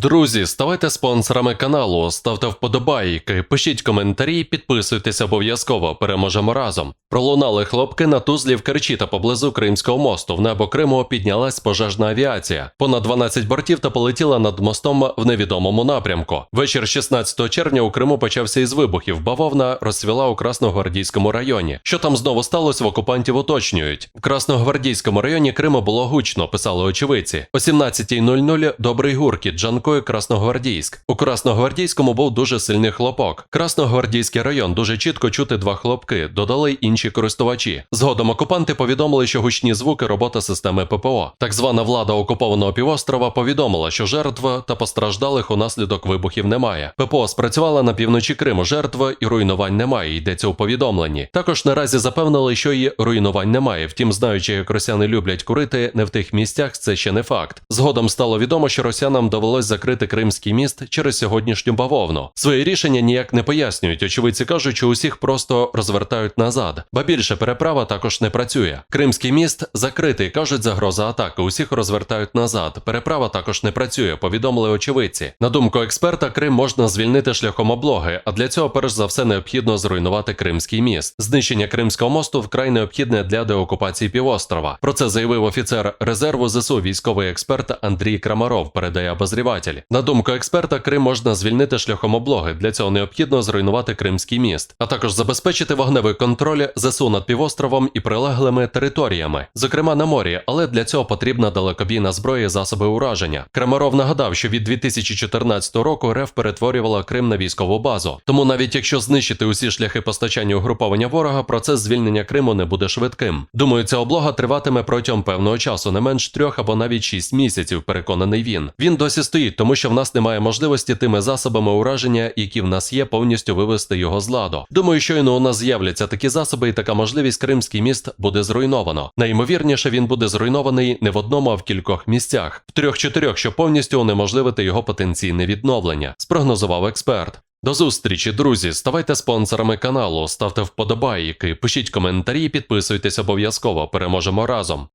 Друзі, ставайте спонсорами каналу, ставте вподобайки, пишіть коментарі, підписуйтесь обов'язково. Переможемо разом. Пролунали хлопки на тузлі в Керчі та поблизу Кримського мосту. В небо Криму піднялась пожежна авіація. Понад 12 бортів та полетіла над мостом в невідомому напрямку. Вечір 16 червня у Криму почався із вибухів. Бавовна розцвіла у Красногвардійському районі. Що там знову сталося, в окупантів уточнюють. В Красногвардійському районі Криму було гучно, писали очевидці. О 17.00 добрий гуркіт, Джанкою Красногвардійськ. У Красногвардійському був дуже сильний хлопок. Красногвардійський район дуже чітко чути два хлопки, додали й інші користувачі. Згодом окупанти повідомили, що гучні звуки робота системи ППО. Так звана влада окупованого півострова повідомила, що жертв та постраждалих унаслідок вибухів немає. ППО спрацювала на півночі Криму. Жертв і руйнувань немає. Йдеться у повідомленні. Також наразі запевнили, що і руйнувань немає. Втім, знаючи, як росіяни люблять курити не в тих місцях, це ще не факт. Згодом стало відомо, що росіянам довелось закрити Кримський міст через сьогоднішню бавовну. Своє рішення ніяк не пояснюють. Очевидці кажуть, що усіх просто розвертають назад. Ба більше переправа також не працює. Кримський міст закритий, кажуть, загроза атаки. Усіх розвертають назад. Переправа також не працює. Повідомили очевидці. На думку експерта, Крим можна звільнити шляхом облоги, а для цього перш за все необхідно зруйнувати Кримський міст. Знищення Кримського мосту вкрай необхідне для деокупації півострова. Про це заявив офіцер резерву ЗСУ військовий експерт Андрій Крамаров. Передає обозріватель. На думку експерта, Крим можна звільнити шляхом облоги. Для цього необхідно зруйнувати Кримський міст, а також забезпечити вогневий контроль ЗСУ над півостровом і прилеглими територіями, зокрема на морі. Але для цього потрібна далекобійна зброя і засоби ураження. Крамаров нагадав, що від 2014 року РФ перетворювала Крим на військову базу. Тому навіть якщо знищити усі шляхи постачання угруповання ворога, процес звільнення Криму не буде швидким. Думаю, ця облога триватиме протягом певного часу, не менш трьох або навіть шість місяців. Переконаний він. Він досі стоїть, тому що в нас немає можливості тими засобами ураження, які в нас є, повністю вивести його з ладу. Думаю, щойно у нас з'являться такі засоби, і така можливість Кримський міст буде зруйновано. Найімовірніше він буде зруйнований не в одному, а в кількох місцях, в трьох-чотирьох, щоб повністю унеможливити його потенційне відновлення, спрогнозував експерт. До зустрічі, друзі. Ставайте спонсорами каналу, ставте вподобайки, пишіть коментарі, підписуйтесь обов'язково. Переможемо разом.